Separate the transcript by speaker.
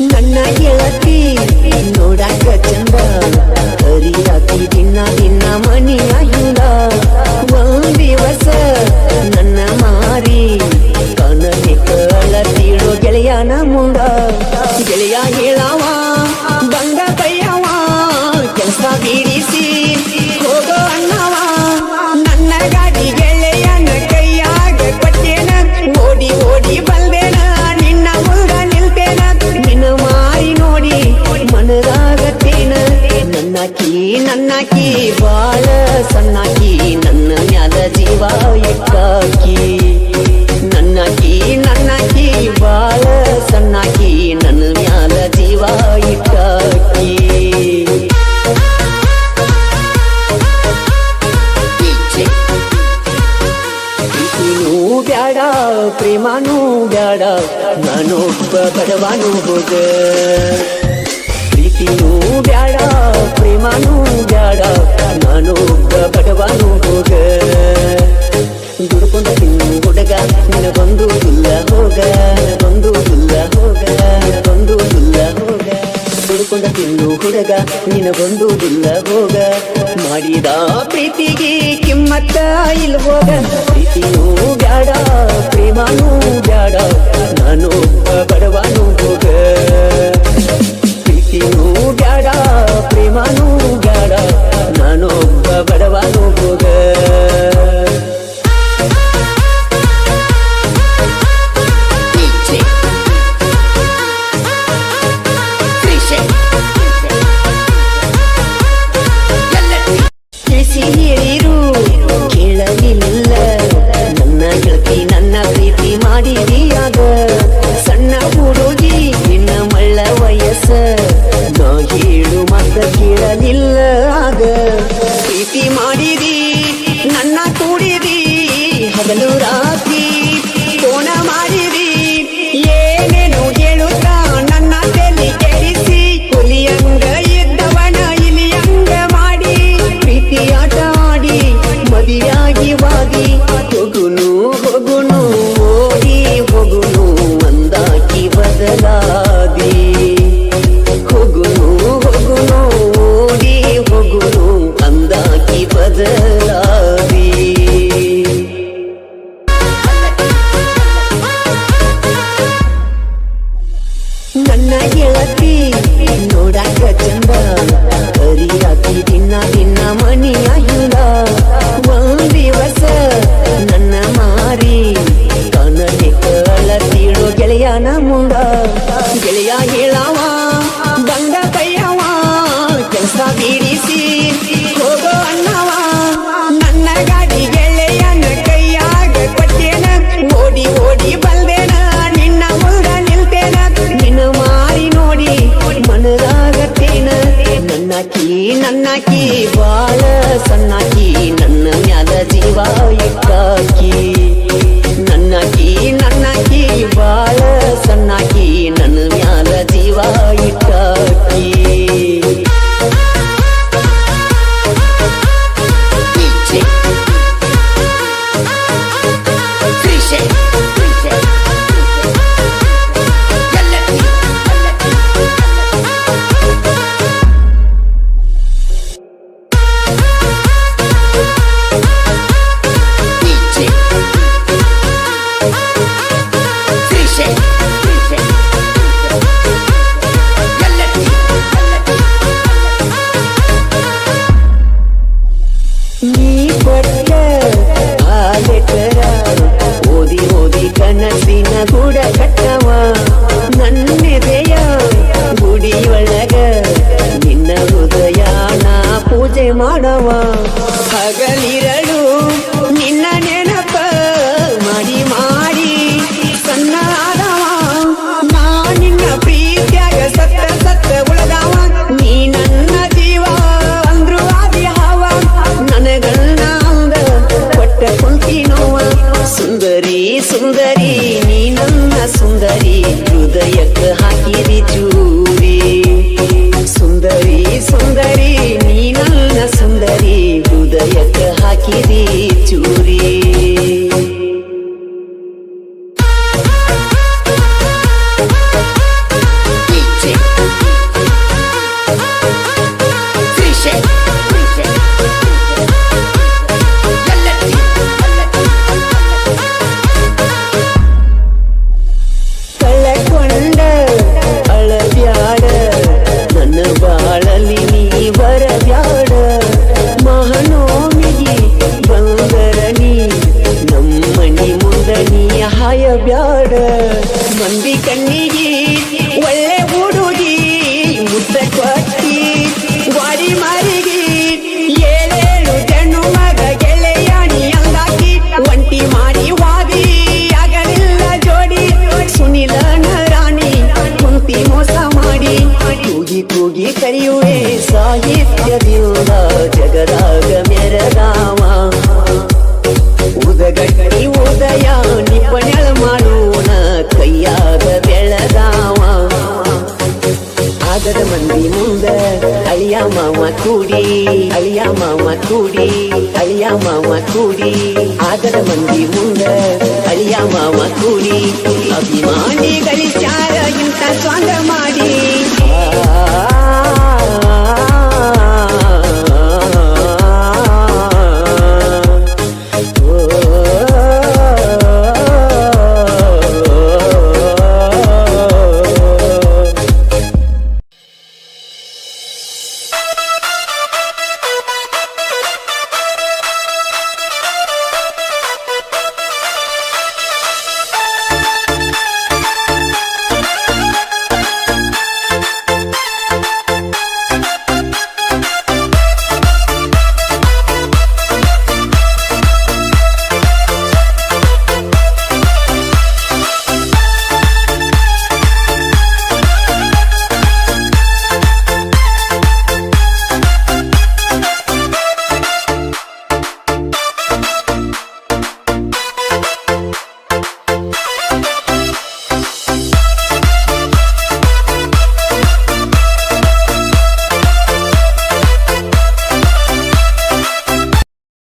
Speaker 1: ನನ್ನ ಗೆಳತಿ, ನೋಡಾಕ ಚಂದ. ಅರಿಯಾತಿ ದಿನ ದಿನ ಮನಿಯ ಹಿಂದ ಒಂದ್ ದಿವಸ ನನ್ನ ಮಾರಿ. ಕನಲಿ ಕಳತಿಡೋ ಗೆಳೆಯನ ಮುಂದ ಬ್ಯಾಡ ಪ್ರೇಮನೂ ಬ್ಯಾಡ ನಾನೊಬ್ಬ ಬಡವನು ಹೋದ ಪ್ರೀತಿನೂ ಬ್ಯಾಡ ಪ್ರೇಮನೂ ಬ್ಯಾಡ ನಾನೊಬ್ಬ ಬಡವನು ಹೋಗ ದುಡ್ಕೊಂಡ ತಿನ್ನು ಹುಡುಗ, ನಿನಗೊಂದು ಇಲ್ಲ ಹೋಗ, ನಿನಗೊಂದು ಇಲ್ಲ ಹೋಗ, ನಿನಗೊಂದು ಇಲ್ಲ ಹೋಗ. ದುಡ್ಕೊಂಡ ತಿನ್ನು ಹುಡುಗ, ನಿನಗೊಂದು ಇಲ್ಲ ಹೋಗ. ಮಾಡಿದ ಪ್ರೀತಿಗೆ ಕಿಮ್ಮತ್ತ ಇಲ್ ಹೋಗ ಪ್ರೀತಿನೂ ಬ್ಯಾಡ, ಪ್ರೇಮನೂ ಬ್ಯಾಡ, ನಾನು ಬಡವನು ಹೋಗ. ಪ್ರೀತಿಯೂ ಬ್ಯಾಡ, ಪ್ರೇಮನೂ ಬ್ಯಾಡ ನಾನೊಬ್ಬ ನನ್ನ ಗೆಳತಿ ನೋಡಾಕ ಚಂದ ಕರಿಯಾಕಿ ದಿನ ದಿನ ಮನಿಯ ಹಿಂದ ಒಂದ್ ದಿವಸ ನನ್ನ ಮಾರಿ ಕನಲಿ ಕಳತಿಡೋ ಗೆಳೆಯನ ಮುಂದ ಗೆಳೆಯ ನನ್ನಕಿ ಬಾಳ ಸಣ್ಣಕಿ ನನ್ನ ಮ್ಯಾಲ ಜೀವ ಇಟ್ಟಾಕಿ shit. ಅದರ ಮಂದಿ ಮುಂದ ಅಳಿಯ ಮಾವ ಕೂಡಿ ಅಳಿಯ ಮಾವ ಕೂಡಿ ಅಳಿಯ ಮಾವ ಕೂಡಿ ಅದರ ಮಂದಿ ಮುಂದ ಅಳಿಯ ಮಾವ ಕೂಡಿ ಅಭಿಮಾನಿಗಳಿಸ